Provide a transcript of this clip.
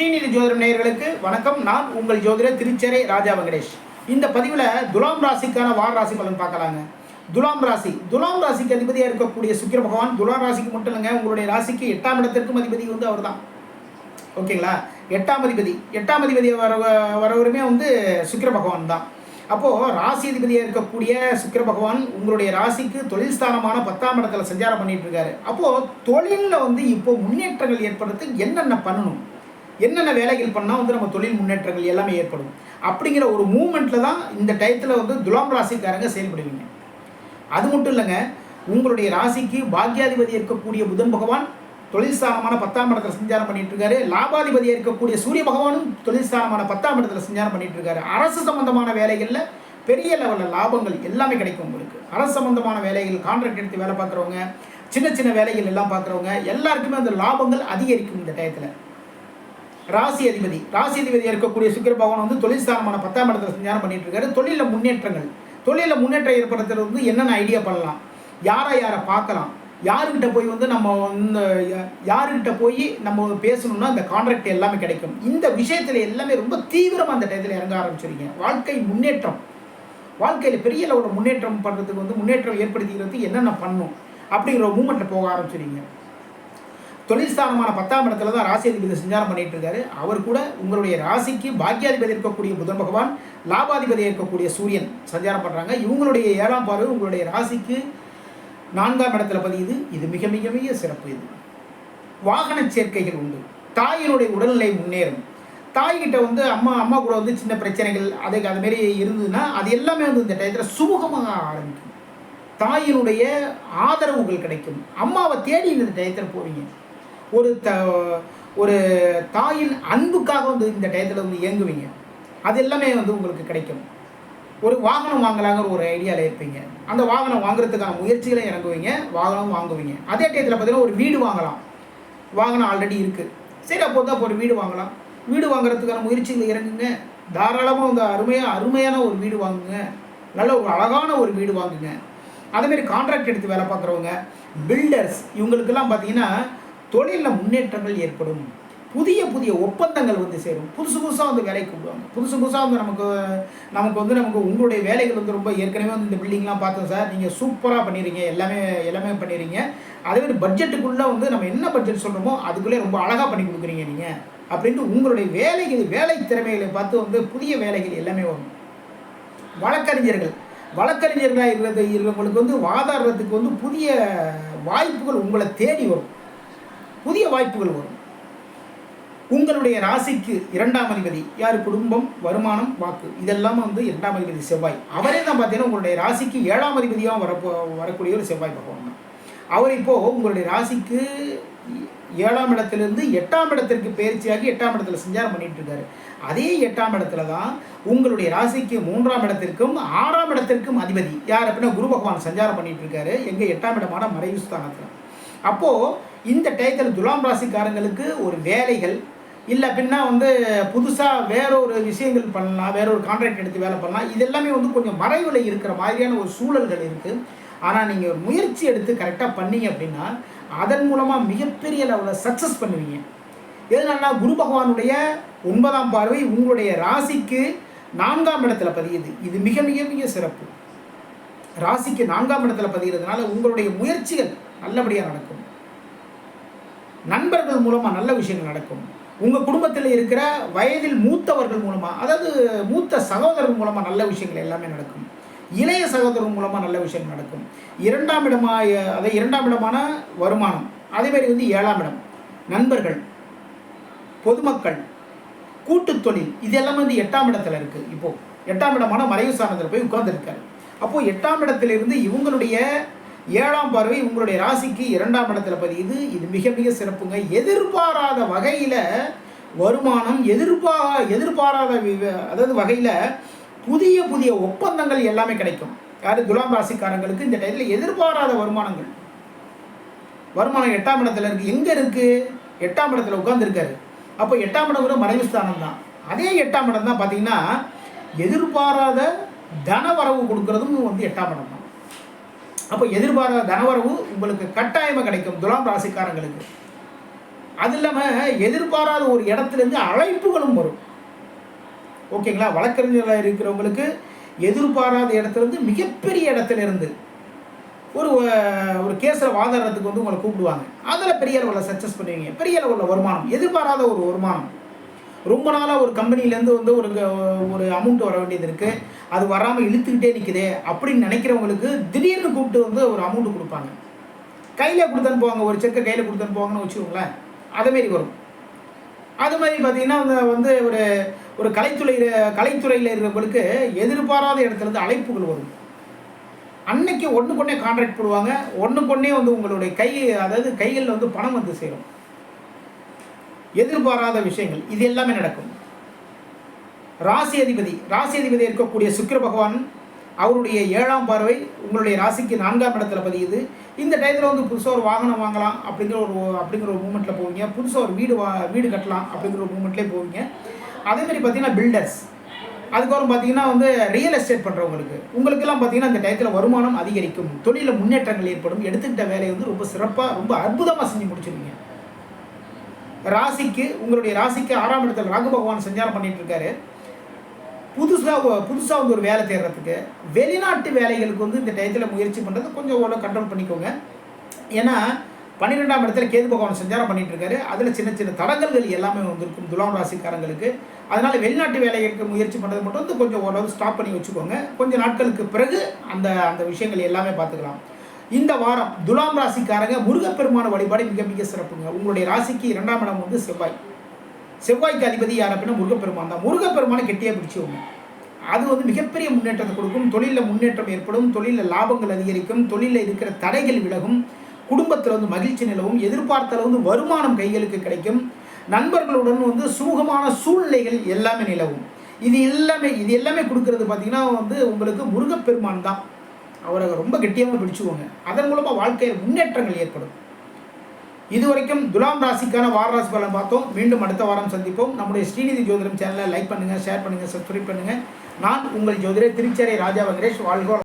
ஸ்ரீநிதி ஜோதிடம் நேயர்களுக்கு வணக்கம். நான் உங்கள் ஜோதிடர் திருச்சேரை ராஜா வெங்கடேஷ். இந்த பதிவில் துலாம் ராசிக்கான வார ராசி பலன் பார்க்கலாங்க. துலாம் ராசி. துலாம் ராசிக்கு அதிபதியாக இருக்கக்கூடிய சுக்கிர பகவான் துலாம் ராசிக்கு மட்டும் இல்லைங்க உங்களுடைய ராசிக்கு எட்டாம் இடத்திற்கும் அதிபதி வந்து அவர் தான் ஓகேங்களா? எட்டாம் அதிபதி. எட்டாம் அதிபதி வர வரவருமே வந்து சுக்கிர பகவான் தான். அப்போது ராசி அதிபதியாக இருக்கக்கூடிய சுக்கிர பகவான் உங்களுடைய ராசிக்கு தொழில் ஸ்தானமான பத்தாம் இடத்துல சஞ்சாரம் பண்ணிட்டு இருக்காரு. அப்போது தொழிலில் வந்து இப்போ முன்னேற்றங்கள் ஏற்படுறதுக்கு என்னென்ன பண்ணணும்? என்னென்ன வேலைகள் பண்ணால் வந்து நம்ம தொழில் முன்னேற்றங்கள் எல்லாமே ஏற்படும். அப்படிங்கிற ஒரு மூமெண்ட்டில் தான் இந்த டயத்தில் வந்து துலாம் ராசிக்காரங்க செயல்படுவீங்க. அது மட்டும் இல்லைங்க உங்களுடைய ராசிக்கு பாக்யாதிபதி இருக்கக்கூடிய புதன் பகவான் தொழில் ஸ்தானமான பத்தாம் இடத்துல சஞ்சாரம் பண்ணிட்டு இருக்காரு. லாபாதிபதியாக இருக்கக்கூடிய சூரிய பகவானும் தொழில் ஸ்தானமான பத்தாம் இடத்துல சஞ்சாரம் பண்ணிட்டு இருக்காரு. அரசு சம்பந்தமான வேலைகளில் பெரிய லெவலில் லாபங்கள் எல்லாமே கிடைக்கும் உங்களுக்கு. அரசு சம்பந்தமான வேலைகள் கான்ட்ராக்ட் எடுத்து வேலை பார்க்குறவங்க சின்ன சின்ன வேலைகள் எல்லாம் பார்க்குறவங்க எல்லாருக்குமே அந்த லாபங்கள் அதிகரிக்கும் இந்த டயத்தில் ராசி அதிபதி. ராசி அதிபதியாக இருக்கக்கூடிய சுக்கிர பகவான் வந்து தொழில் ஸ்தானமான பத்தாம் இடத்துல சஞ்சாரம் பண்ணிட்டு இருக்காரு. தொழிலில் முன்னேற்றங்கள். தொழிலில் முன்னேற்றம் ஏற்படுத்துறது வந்து என்னென்ன ஐடியா பண்ணலாம்? யாரை யாரை பார்க்கலாம்? யாருக்கிட்ட போய் வந்து நம்ம வந்து யாருக்கிட்ட போய் நம்ம பேசணும்னா அந்த கான்ட்ராக்ட் எல்லாமே கிடைக்கும். இந்த விஷயத்தில் எல்லாமே ரொம்ப தீவிரமாக அந்த டயத்தில் இறங்க ஆரம்பிச்சிருக்கீங்க. வாழ்க்கை முன்னேற்றம். வாழ்க்கையில் பெரிய அளவோட முன்னேற்றம் பண்ணுறதுக்கு வந்து முன்னேற்றம் ஏற்படுத்திக்கிறதுக்கு என்னென்ன பண்ணும்? அப்படிங்கிற மூமெண்ட்டில் போக ஆரம்பிச்சிருங்க தொழில் ஸ்தானமான பத்தாம் இடத்துல தான் ராசி அதிபதி சஞ்சாரம் பண்ணிட்டு இருக்காரு. அவர் கூட உங்களுடைய ராசிக்கு பாக்கியாதிபதி இருக்கக்கூடிய புதன் பகவான் லாபாதிபதி இருக்கக்கூடிய சூரியன் சஞ்சாரம் பண்ணுறாங்க இவங்களுடைய ஏழாம் பார்வை உங்களுடைய ராசிக்கு நான்காம் இடத்துல பதியுது. இது மிக மிக மிக சிறப்பு இது. வாகன சேர்க்கைகள் உண்டு. தாயினுடைய உடல்நிலை முன்னேறும். தாய்கிட்ட வந்து அம்மா அம்மா கூட வந்து சின்ன பிரச்சனைகள் அதுக்கு அது மாரி இருந்ததுன்னா அது எல்லாமே வந்து இந்த டயத்தில் சுமூகமாக ஆரம்பிக்கும். தாயினுடைய ஆதரவுகள் கிடைக்கும். அம்மாவை தேடி இந்த டயத்தில் போவீங்க. ஒரு த ஒரு தாயின் அன்புக்காக வந்து இந்த டயத்தில் வந்து இயங்குவீங்க. அது எல்லாமே வந்து உங்களுக்கு கிடைக்கும். ஒரு வாகனம் வாங்கலாங்கிற ஒரு ஐடியாவில் இருப்பீங்க. அந்த வாகனம் வாங்குறதுக்கான முயற்சிகளை இறங்குவீங்க. வாகனம் வாங்குவீங்க. அதே டயத்தில் பார்த்தீங்கன்னா ஒரு வீடு வாங்கலாம். வாகனம் ஆல்ரெடி இருக்குது சரி அப்போ தான் ஒரு வீடு வாங்கலாம். வீடு வாங்குறதுக்கான முயற்சிகளை இறங்குங்க. தாராளமாக வந்து அருமையாக அருமையான ஒரு வீடு வாங்குங்க. நல்ல ஒரு அழகான ஒரு வீடு வாங்குங்க. அதேமாரி கான்ட்ராக்ட் எடுத்து வேலை பார்க்குறவங்க பில்டர்ஸ் இவங்களுக்கெல்லாம் பார்த்தீங்கன்னா தொழிலில் முன்னேற்றங்கள் ஏற்படும். புதிய புதிய ஒப்பந்தங்கள் வந்து சேரும். புதுசு புதுசாக வந்து வேலைக்கு கூப்பிடுவாங்க. புதுசு புதுசாக வந்து நமக்கு நமக்கு வந்து நமக்கு உங்களுடைய வேலைகள் வந்து ரொம்ப ஏற்கனவே வந்து இந்த பில்டிங்லாம் பார்த்தோம் சார். நீங்கள் சூப்பராக பண்ணிடுறீங்க எல்லாமே எல்லாமே பண்ணிடுறீங்க அதே மாதிரி பட்ஜெட்டுக்குள்ளே வந்து நம்ம என்ன பட்ஜெட் சொல்கிறோமோ அதுக்குள்ளே ரொம்ப அழகாக பண்ணி கொடுக்குறீங்க நீங்கள் அப்படின்ட்டு உங்களுடைய வேலைகள் வேலை திறமைகளை பார்த்து வந்து புதிய வேலைகள் எல்லாமே வரும். வழக்கறிஞர்கள். வழக்கறிஞர்களாக இருக்கிறது இருக்கிறவங்களுக்கு வந்து வாதாடுறதுக்கு வந்து புதிய வாய்ப்புகள் உங்களை தேடி வரும். புதிய வாய்ப்புகள் வரும். உங்களுடைய ராசிக்கு இரண்டாம் அதிபதி யார்? குடும்பம் வருமானம் வாக்கு. இதெல்லாம் வந்து இரண்டாம் அதிபதி செவ்வாய். அவரே தான் பார்த்தீங்கன்னா உங்களுடைய ராசிக்கு ஏழாம் அதிபதியாக வரப்போ வரக்கூடிய ஒரு செவ்வாய் பகவான் தான். அவர் இப்போது உங்களுடைய ராசிக்கு ஏழாம் இடத்துலேருந்து எட்டாம் இடத்திற்கு பயிற்சியாகி எட்டாம் இடத்துல சஞ்சாரம் பண்ணிட்டு இருக்காரு. அதே எட்டாம் இடத்துல தான் உங்களுடைய ராசிக்கு மூன்றாம் இடத்திற்கும் ஆறாம் இடத்திற்கும் அதிபதி. யார் அப்படின்னா குரு பகவான் சஞ்சாரம் பண்ணிட்டு இருக்காரு. எங்கள் எட்டாம் இடமான மறைவு ஸ்தானத்தில் அப்போது இந்த டயத்தில் துலாம் ராசிக்காரங்களுக்கு ஒரு வேலைகள் இல்லை பின்னா வந்து புதுசாக வேற ஒரு விஷயங்கள் பண்ணலாம் வேற ஒரு கான்ட்ராக்ட் எடுத்து வேலை பண்ணலாம் இது எல்லாமே வந்து கொஞ்சம் மறைவில் இருக்கிற மாதிரியான ஒரு சூழல்கள் இருக்குது ஆனால் நீங்கள் ஒரு முயற்சி எடுத்து கரெக்டாக பண்ணீங்க அப்படின்னா அதன் மூலமாக மிகப்பெரிய லெவலில் சக்ஸஸ் பண்ணுவீங்க. எதனாலனா குரு பகவானுடைய ஒன்பதாம் பார்வை உங்களுடைய ராசிக்கு நான்காம் இடத்துல பதியுது. இது மிக மிக மிக சிறப்பு. ராசிக்கு நான்காம் இடத்துல பதிகிறதுனால உங்களுடைய முயற்சிகள் நல்லபடியாக நடக்கும். நண்பர்கள் மூலமாக நல்ல விஷயங்கள் நடக்கும். உங்கள் குடும்பத்தில் இருக்கிற வயதில் மூத்தவர்கள் மூலமாக அதாவது மூத்த சகோதரர் மூலமாக நல்ல விஷயங்கள் எல்லாமே நடக்கும். இளைய சகோதரர் மூலமாக நல்ல விஷயங்கள் நடக்கும். இரண்டாம் இடமா அதை இரண்டாம் இடமான வருமானம் அதேமாரி வந்து ஏழாம் இடம் நண்பர்கள் பொதுமக்கள் கூட்டு தொழில் இது எல்லாமே வந்து எட்டாம் இடத்துல இருக்குது இப்போது எட்டாம் இடமான மறைவு சாணத்தில் போய் உட்கார்ந்துருக்காரு. அப்போது எட்டாம் இடத்திலிருந்து இவங்களுடைய ஏழாம் பார்வை உங்களுடைய ராசிக்கு இரண்டாம் இடத்துல பதியுது. இது மிக மிக சிறப்புங்க. எதிர்பாராத வகையில் வருமானம் எதிர்பா எதிர்பாராத அதாவது வகையில் புதிய புதிய ஒப்பந்தங்கள் எல்லாமே கிடைக்கும். யார்? துலாம் ராசிக்காரங்களுக்கு இந்த டைத்தில் எதிர்பாராத வருமானங்கள். வருமானம் எட்டாம் இடத்துல இருக்குது எங்கே இருக்குது எட்டாம் இடத்துல உட்காந்துருக்காரு அப்போ எட்டாம் இடம் கூட மறைவு ஸ்தானம் தான். அதே எட்டாம் இடம் தான் பார்த்தீங்கன்னா எதிர்பாராத தனவரவு கொடுக்கறதும் வந்து எட்டாம் இடம் தான். அப்போ எதிர்பாராத தனவரவு உங்களுக்கு கட்டாயமாக கிடைக்கும் துலாம் ராசிக்காரங்களுக்கு. அது இல்லாமல் எதிர்பாராத ஒரு இடத்துலேருந்து அழைப்புகளும் வரும். ஓகேங்களா? வழக்கறிஞர்களாக இருக்கிறவங்களுக்கு எதிர்பாராத இடத்துலேருந்து மிகப்பெரிய இடத்துல இருந்து ஒரு ஒரு கேஸில் வாதாடுறதுக்கு வந்து உங்களை கூப்பிடுவாங்க. அதில் பெரிய அளவில் சக்ஸஸ் பண்ணுவீங்க. பெரிய அளவில் வருமானம். எதிர்பாராத ஒரு வருமானம். ரொம்ப நாளாக ஒரு கம்பெனிலேருந்து வந்து ஒரு ஒரு அமௌண்ட் வர வேண்டியது இருக்குது அது வராமல் இழுத்துக்கிட்டே நிற்குது அப்படின்னு நினைக்கிறவங்களுக்கு திடீர்னு கூப்பிட்டு வந்து ஒரு அமௌண்ட் கொடுப்பாங்க. கையில் கொடுத்து அனுப்புவாங்க. ஒரு செக்கை கையில் கொடுத்து அனுப்புவாங்கன்னு வச்சுக்கோங்களேன். அதேமாரி வரும். அது மாதிரி பார்த்தீங்கன்னா வந்து வந்து ஒரு ஒரு கலைத்துறையில் கலைத்துறையில் இருக்கிறவங்களுக்கு எதிர்பாராத இடத்துலேருந்து அழைப்புகள் வரும். அன்னைக்கு ஒன்றுக்கொன்னே கான்ட்ராக்ட் போடுவாங்க. ஒன்றுக்கொன்னே வந்து உங்களுடைய கை அதாவது கைகளில் வந்து பணம் வந்து சேரும். எதிர்பாராத விஷயங்கள் இது எல்லாமே நடக்கும். ராசி அதிபதி ராசி அதிபதி இருக்கக்கூடிய சுக்கிர பகவான் அவருடைய ஏழாம் பார்வை உங்களுடைய ராசிக்கு நான்காம் இடத்துல பதியுது. இந்த டயத்தில் வந்து புதுசாக ஒரு வாகனம் வாங்கலாம் அப்படிங்கிற ஒரு அப்படிங்கிற ஒரு மூமெண்ட்டில் போவீங்க. புதுசாக ஒரு வீடு வா வீடு கட்டலாம் அப்படிங்கிற ஒரு மூமெண்ட்லேயே போவீங்க. அதே மாதிரி பார்த்தீங்கன்னா பில்டர்ஸ் அதுக்கப்புறம் பார்த்தீங்கன்னா வந்து ரியல் எஸ்டேட் பண்ணுறவங்களுக்கு உங்களுக்கெல்லாம் பார்த்தீங்கன்னா இந்த டயத்தில் வருமானம் அதிகரிக்கும். தொழிலில் முன்னேற்றங்கள் ஏற்படும். எடுத்துக்கிட்ட வேலையை வந்து ரொம்ப சிறப்பாக ரொம்ப அற்புதமாக செஞ்சு முடிச்சிருவீங்க. ராசிக்கு உங்களுடைய ராசிக்கு ஆறாம் இடத்துல ராகு பகவான் சஞ்சாரம் பண்ணிட்டு இருக்காரு புதுசாக புதுசாக வந்து ஒரு வேலை தேடுறதுக்கு வெளிநாட்டு வேலைகளுக்கு வந்து இந்த டயத்தில் முயற்சி பண்ணுறது கொஞ்சம் ஓரளவு கண்ட்ரோல் பண்ணிக்கோங்க. ஏன்னா பன்னிரெண்டாம் இடத்துல கேது பகவான் சஞ்சாரம் பண்ணிட்டு இருக்காரு அதில் சின்ன சின்ன தடங்கல்கள் எல்லாமே வந்திருக்கும் துலாம் ராசிக்காரங்களுக்கு. அதனால் வெளிநாட்டு வேலைகளுக்கு முயற்சி பண்ணுறது மட்டும் வந்து கொஞ்சம் ஓரளவு ஸ்டாப் பண்ணி வச்சுக்கோங்க. கொஞ்சம் நாட்களுக்கு பிறகு அந்த அந்த விஷயங்கள் எல்லாமே பார்த்துக்கலாம். இந்த வாரம் துலாம் ராசிக்காரங்க முருகப்பெருமான வழிபாடு மிக மிக சிறப்புங்க. உங்களுடைய ராசிக்கு இரண்டாம் இடம் வந்து செவ்வாய். செவ்வாய்க்கு அதிபதி யார் அப்படின்னா முருகப்பெருமான் தான். முருகப்பெருமானை கெட்டியாக பிடிச்சவங்க அது வந்து மிகப்பெரிய முன்னேற்றத்தை கொடுக்கும். தொழிலில் முன்னேற்றம் ஏற்படும். தொழிலில் லாபங்கள் அதிகரிக்கும். தொழிலில் இருக்கிற தடைகள் விலகும். குடும்பத்தில் வந்து மகிழ்ச்சி நிலவும். எதிர்பார்த்தல வந்து வருமானம் கைகளுக்கு கிடைக்கும். நண்பர்களுடன் வந்து சுமூகமான சூழ்நிலைகள் எல்லாமே நிலவும். இது எல்லாமே இது எல்லாமே கொடுக்கறது பார்த்தீங்கன்னா வந்து உங்களுக்கு முருகப்பெருமான் தான். அவரை ரொம்ப கெட்டியாக பிடிச்சுக்கோங்க. அதன் மூலமாக வாழ்க்கையில் முன்னேற்றங்கள் ஏற்படும். இதுவரைக்கும் துலாம் ராசிக்கான வார ராசி பலன் பார்த்தோம். மீண்டும் அடுத்த வாரம் சந்திப்போம். நம்முடைய ஸ்ரீநிதி ஜோதிடம் சேனலை லைக் பண்ணுங்கள் ஷேர் பண்ணுங்கள் சப்ஸ்கிரைப் பண்ணுங்கள் நான் உங்கள் ஜோதிடர் திருச்சேரை ராஜா வெங்கடேஷ். வாழ்கோ